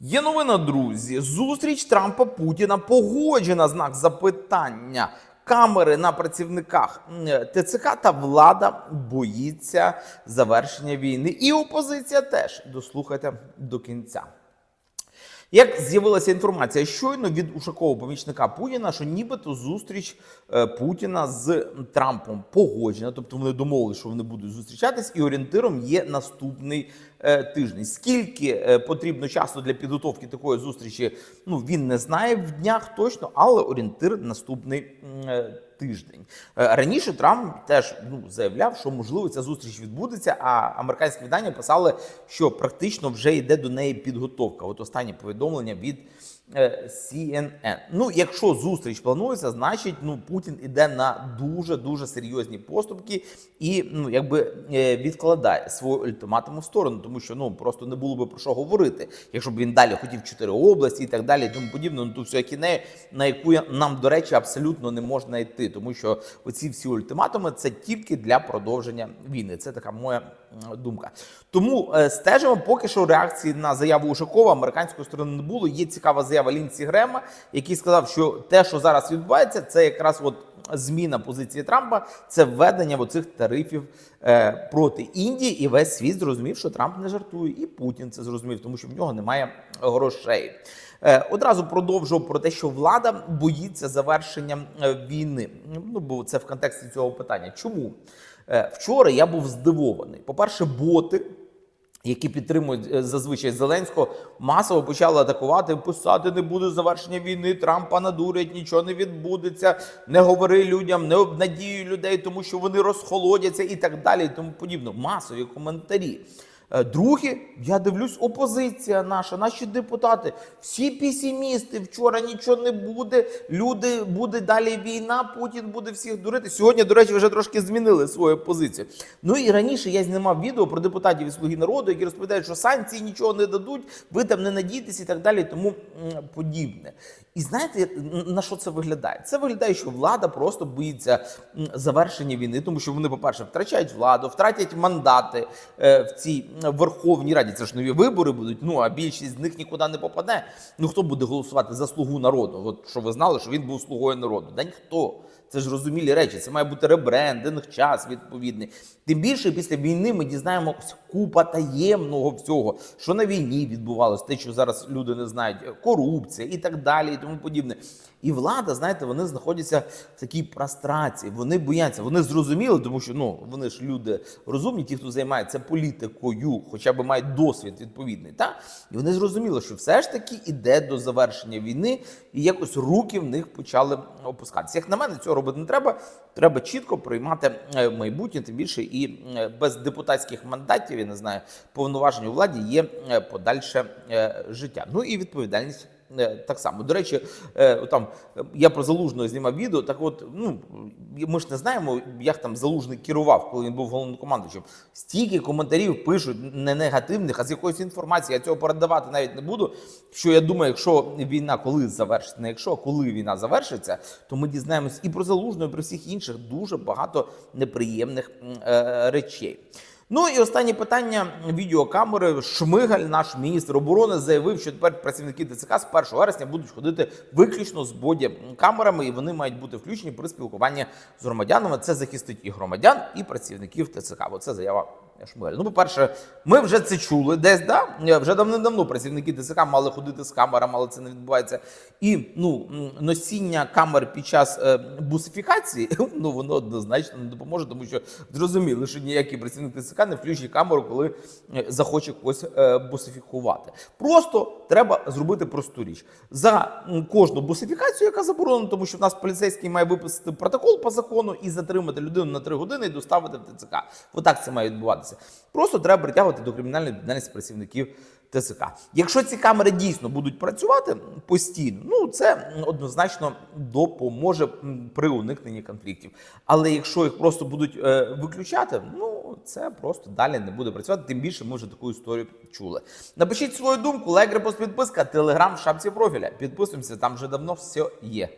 Є новина, друзі. Зустріч Трампа Путіна погоджена знак запитання. Камери на працівниках ТЦК та влада боїться завершення війни. І опозиція теж дослухайте до кінця. Як з'явилася інформація щойно від Ушакова помічника Путіна, що нібито зустріч е, Путіна з Трампом погоджена, тобто вони домовилися, що вони будуть зустрічатись, і орієнтиром є наступний е, тиждень. Скільки е, потрібно часу для підготовки такої зустрічі, ну він не знає в днях точно, але орієнтир наступний е, тиждень. Е, Раніше Трамп теж ну заявляв, що можливо ця зустріч відбудеться. А американські видання писали, що практично вже йде до неї підготовка. От останнє повідомлення від CNN. Ну, якщо зустріч планується, значить ну Путін іде на дуже дуже серйозні поступки і ну якби е, відкладає свою ультиматуму в сторону, тому що ну просто не було би про що говорити, якщо б він далі хотів чотири області і так далі, і тому подібне. Ну ту всю кінею, на яку нам, до речі, абсолютно не можна йти, тому що оці всі ультиматуми це тільки для продовження війни. Це така моя думка. Тому е, стежимо поки що реакції на заяву Ушакова американської сторони не було. Є цікава заява Лінсі Грема, який сказав, що те, що зараз відбувається, це якраз от зміна позиції Трампа, це введення оцих тарифів е, проти Індії, і весь світ зрозумів, що Трамп не жартує, і Путін це зрозумів, тому що в нього немає грошей. Е, Одразу продовжував про те, що влада боїться завершення е, війни. Ну бо це в контексті цього питання. Чому Е, вчора я був здивований? По перше, боти які підтримують е, зазвичай Зеленського, масово почали атакувати, писати не буде завершення війни. Трампа надурять, нічого не відбудеться. Не говори людям, не обнадію людей, тому що вони розхолодяться і так далі, і тому подібно. Масові коментарі. Е, Друге, я дивлюсь, опозиція наша, наші депутати, всі песимісти. Вчора нічого не буде. Люди буде далі війна. Путін буде всіх дурити. Сьогодні, до речі, вже трошки змінили свою позицію. Ну і раніше я знімав відео про депутатів із слуги народу, які розповідають, що санкції нічого не дадуть, ви там не надійтесь і так далі, тому подібне. І знаєте, на що це виглядає? Це виглядає, що влада просто боїться завершення війни, тому що вони, по-перше, втрачають владу, втратять мандати е, в цій Верховній Раді. Це ж нові вибори будуть. Ну а більшість з них нікуди не попаде. Ну хто буде голосувати за слугу народу? От що ви знали, що він був слугою народу? Да ніхто. Це ж розумілі речі. Це має бути ребрендинг, час відповідний. Тим більше після війни ми дізнаємося купа таємного всього, що на війні відбувалося, те, що зараз люди не знають, корупція і так далі, і тому подібне. І влада, знаєте, вони знаходяться в такій прострації. Вони бояться, вони зрозуміли, тому що ну вони ж люди розумні, ті, хто займається політикою, хоча б мають досвід відповідний. Та і вони зрозуміли, що все ж таки іде до завершення війни, і якось руки в них почали опускатися. Як на мене, цього робити не треба. Треба чітко приймати е, майбутнє, тим більше і е, без депутатських мандатів, я не знаю, повноважень у владі є е, подальше життя. Ну і відповідальність. Е, Так само до речі, е, там я про залужного знімав відео. Так, от ну ми ж не знаємо, як там залужний керував, коли він був головнокомандуючим. Стільки коментарів пишуть не негативних, а з якоюсь інформацією. Я цього передавати навіть не буду. Що я думаю, якщо війна коли завершиться, не якщо а коли війна завершиться, то ми дізнаємось і про залужного, і про всіх інших дуже багато неприємних е, речей. Ну і останнє питання відеокамери. Шмигаль, наш міністр оборони, заявив, що тепер працівники ТЦК з 1 вересня будуть ходити виключно з боді камерами, і вони мають бути включені при спілкуванні з громадянами. Це захистить і громадян, і працівників ТЦК. Бо це заява Шмигаль. Ну, по-перше, ми вже це чули десь, да? Вже давним-давно працівники ТЦК мали ходити з камерами, але це не відбувається. І ну, носіння камер під час е, бусифікації, ну воно однозначно не допоможе, тому що зрозуміло, що ніякий працівник ТЦК не включить камеру, коли е, захоче когось е, бусифікувати. Просто треба зробити просту річ. За кожну бусифікацію, яка заборонена, тому що в нас поліцейський має виписати протокол по закону і затримати людину на 3 години і доставити в ТЦК. Отак це має відбуватися. Просто треба притягувати до кримінальної відповідальності працівників ТЦК. Якщо ці камери дійсно будуть працювати постійно, ну це однозначно допоможе при уникненні конфліктів. Але якщо їх просто будуть е, виключати, ну це просто далі не буде працювати. Тим більше ми вже таку історію чули. Напишіть свою думку, лайк, репост, підписка, телеграм в шапці профіля. Підписуємося, там вже давно все є.